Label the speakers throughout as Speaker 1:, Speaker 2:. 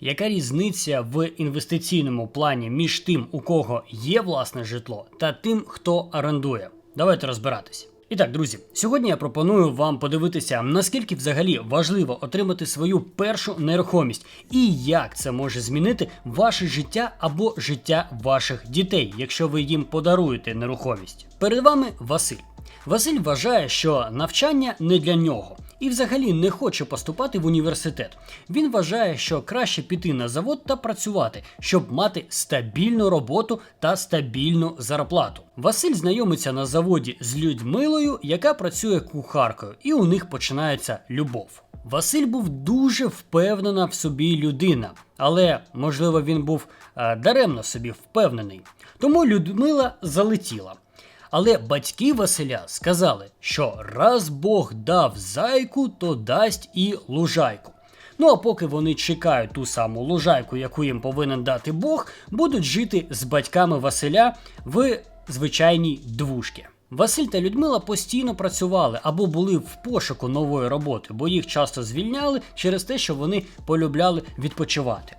Speaker 1: Яка різниця в інвестиційному плані між тим, у кого є власне житло, та тим, хто орендує? Давайте розбиратись. І так, друзі, сьогодні я пропоную вам подивитися, наскільки взагалі важливо отримати свою першу нерухомість і як це може змінити ваше життя або життя ваших дітей, якщо ви їм подаруєте нерухомість. Перед вами Василь. Василь вважає, що навчання не для нього і взагалі не хоче поступати в університет. Він вважає, що краще піти на завод та працювати, щоб мати стабільну роботу та стабільну зарплату. Василь знайомиться на заводі з Людмилою, яка працює кухаркою, і у них починається любов. Василь був дуже впевнена в собі людина, але можливо він був е, даремно собі впевнений. Тому Людмила залетіла. Але батьки Василя сказали, що раз Бог дав зайку, то дасть і лужайку. Ну а поки вони чекають ту саму лужайку, яку їм повинен дати Бог, будуть жити з батьками Василя в звичайній двушці. Василь та Людмила постійно працювали або були в пошуку нової роботи, бо їх часто звільняли через те, що вони полюбляли відпочивати.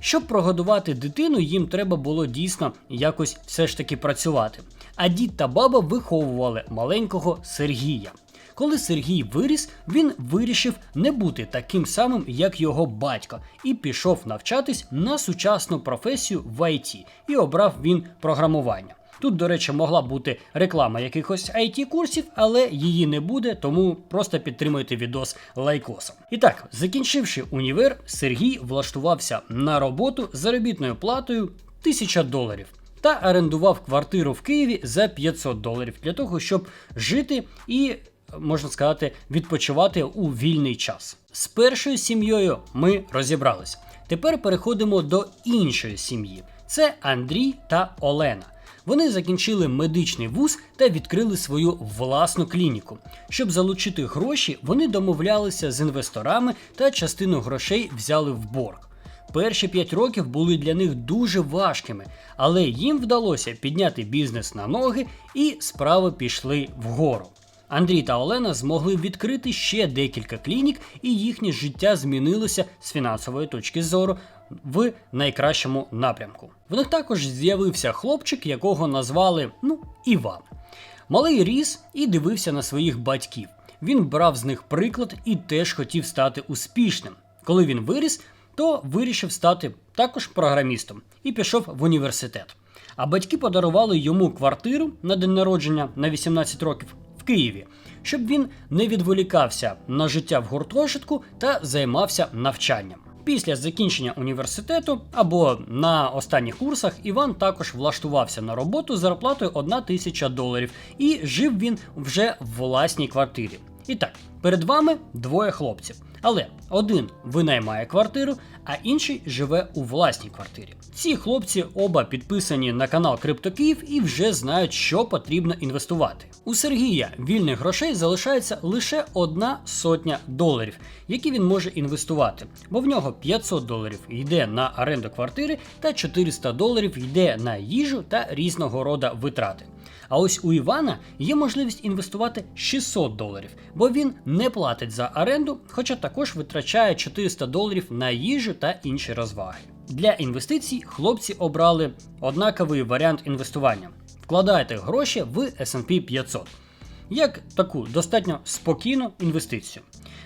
Speaker 1: Щоб прогодувати дитину, їм треба було дійсно якось все ж таки працювати. А дід та баба виховували маленького Сергія. Коли Сергій виріс, він вирішив не бути таким самим, як його батько, і пішов навчатись на сучасну професію в IT, і обрав він програмування. Тут, до речі, могла бути реклама якихось it курсів, але її не буде, тому просто підтримуйте відос лайкосом. І так, закінчивши універ, Сергій влаштувався на роботу з заробітною платою 1000 доларів. Та орендував квартиру в Києві за 500 доларів для того, щоб жити і, можна сказати, відпочивати у вільний час. З першою сім'єю ми розібрались. Тепер переходимо до іншої сім'ї. Це Андрій та Олена. Вони закінчили медичний вуз та відкрили свою власну клініку. Щоб залучити гроші, вони домовлялися з інвесторами та частину грошей взяли в борг. Перші 5 років були для них дуже важкими, але їм вдалося підняти бізнес на ноги і справи пішли вгору. Андрій та Олена змогли відкрити ще декілька клінік, і їхнє життя змінилося з фінансової точки зору в найкращому напрямку. В них також з'явився хлопчик, якого назвали ну, Іван. Малий ріс і дивився на своїх батьків. Він брав з них приклад і теж хотів стати успішним. Коли він виріс, то вирішив стати також програмістом і пішов в університет. А батьки подарували йому квартиру на день народження на 18 років в Києві, щоб він не відволікався на життя в гуртожитку та займався навчанням. Після закінчення університету або на останніх курсах Іван також влаштувався на роботу з зарплатою 1 тисяча доларів, і жив він вже в власній квартирі. І так, перед вами двоє хлопців. Але один винаймає квартиру, а інший живе у власній квартирі. Ці хлопці оба підписані на канал CryptoKiїв і вже знають, що потрібно інвестувати. У Сергія вільних грошей залишається лише одна сотня доларів, які він може інвестувати, бо в нього 500 доларів йде на оренду квартири та 400 доларів йде на їжу та різного роду витрати. А ось у Івана є можливість інвестувати 600 доларів, бо він не платить за оренду, хоча також витрачає 400 доларів на їжу та інші розваги. Для інвестицій хлопці обрали однаковий варіант інвестування: вкладайте гроші в SP 500 як таку достатньо спокійну інвестицію.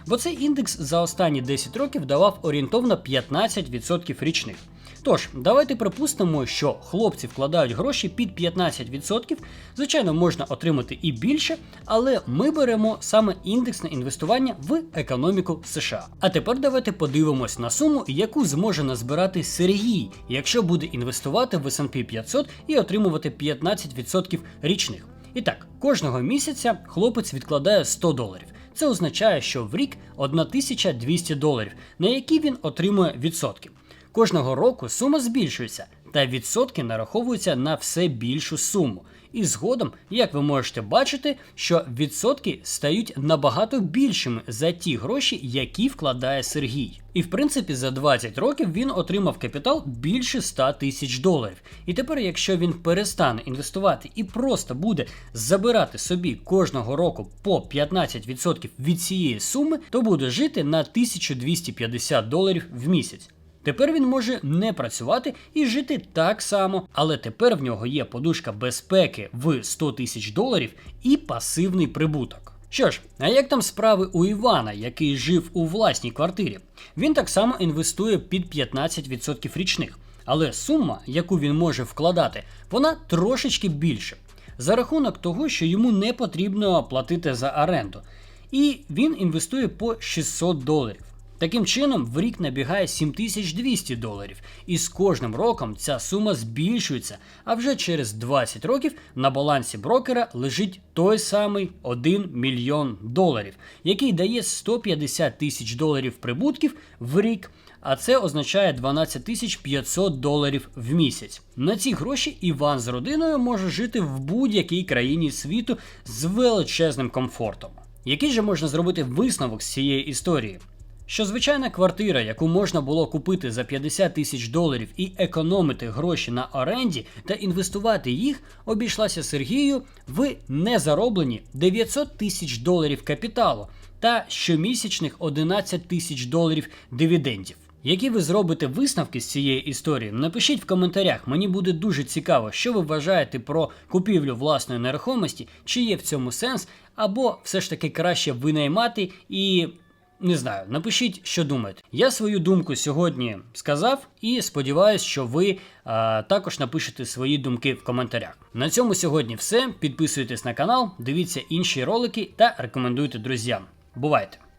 Speaker 1: Бо цей індекс за останні 10 років давав орієнтовно 15% річних. Тож, давайте припустимо, що хлопці вкладають гроші під 15%. Звичайно, можна отримати і більше, але ми беремо саме індексне інвестування в економіку США. А тепер давайте подивимось на суму, яку зможе назбирати Сергій, якщо буде інвестувати в S&P 500 і отримувати 15% річних. І так, кожного місяця хлопець відкладає 100 доларів. Це означає, що в рік 1200 доларів, на які він отримує відсотки. Кожного року сума збільшується, та відсотки нараховуються на все більшу суму. І згодом, як ви можете бачити, що відсотки стають набагато більшими за ті гроші, які вкладає Сергій. І в принципі за 20 років він отримав капітал більше 100 тисяч доларів. І тепер, якщо він перестане інвестувати і просто буде забирати собі кожного року по 15% від цієї суми, то буде жити на 1250 доларів в місяць. Тепер він може не працювати і жити так само, але тепер в нього є подушка безпеки в 100 тисяч доларів і пасивний прибуток. Що ж, а як там справи у Івана, який жив у власній квартирі? Він так само інвестує під 15% річних, але сума, яку він може вкладати, вона трошечки більше. За рахунок того, що йому не потрібно платити за оренду. І він інвестує по 600 доларів. Таким чином, в рік набігає 7200 доларів, і з кожним роком ця сума збільшується. А вже через 20 років на балансі брокера лежить той самий 1 мільйон доларів, який дає 150 тисяч доларів прибутків в рік. А це означає 12 тисяч 500 доларів в місяць. На ці гроші Іван з родиною може жити в будь-якій країні світу з величезним комфортом. Який же можна зробити висновок з цієї історії? Що звичайна квартира, яку можна було купити за 50 тисяч доларів і економити гроші на оренді та інвестувати їх, обійшлася Сергію в незароблені 900 тисяч доларів капіталу та щомісячних 11 тисяч доларів дивідендів. Які ви зробите висновки з цієї історії? Напишіть в коментарях. Мені буде дуже цікаво, що ви вважаєте про купівлю власної нерухомості, чи є в цьому сенс, або все ж таки краще винаймати і. Не знаю, напишіть, що думаєте. Я свою думку сьогодні сказав і сподіваюся, що ви а, також напишете свої думки в коментарях. На цьому сьогодні все. Підписуйтесь на канал, дивіться інші ролики та рекомендуйте друзям. Бувайте!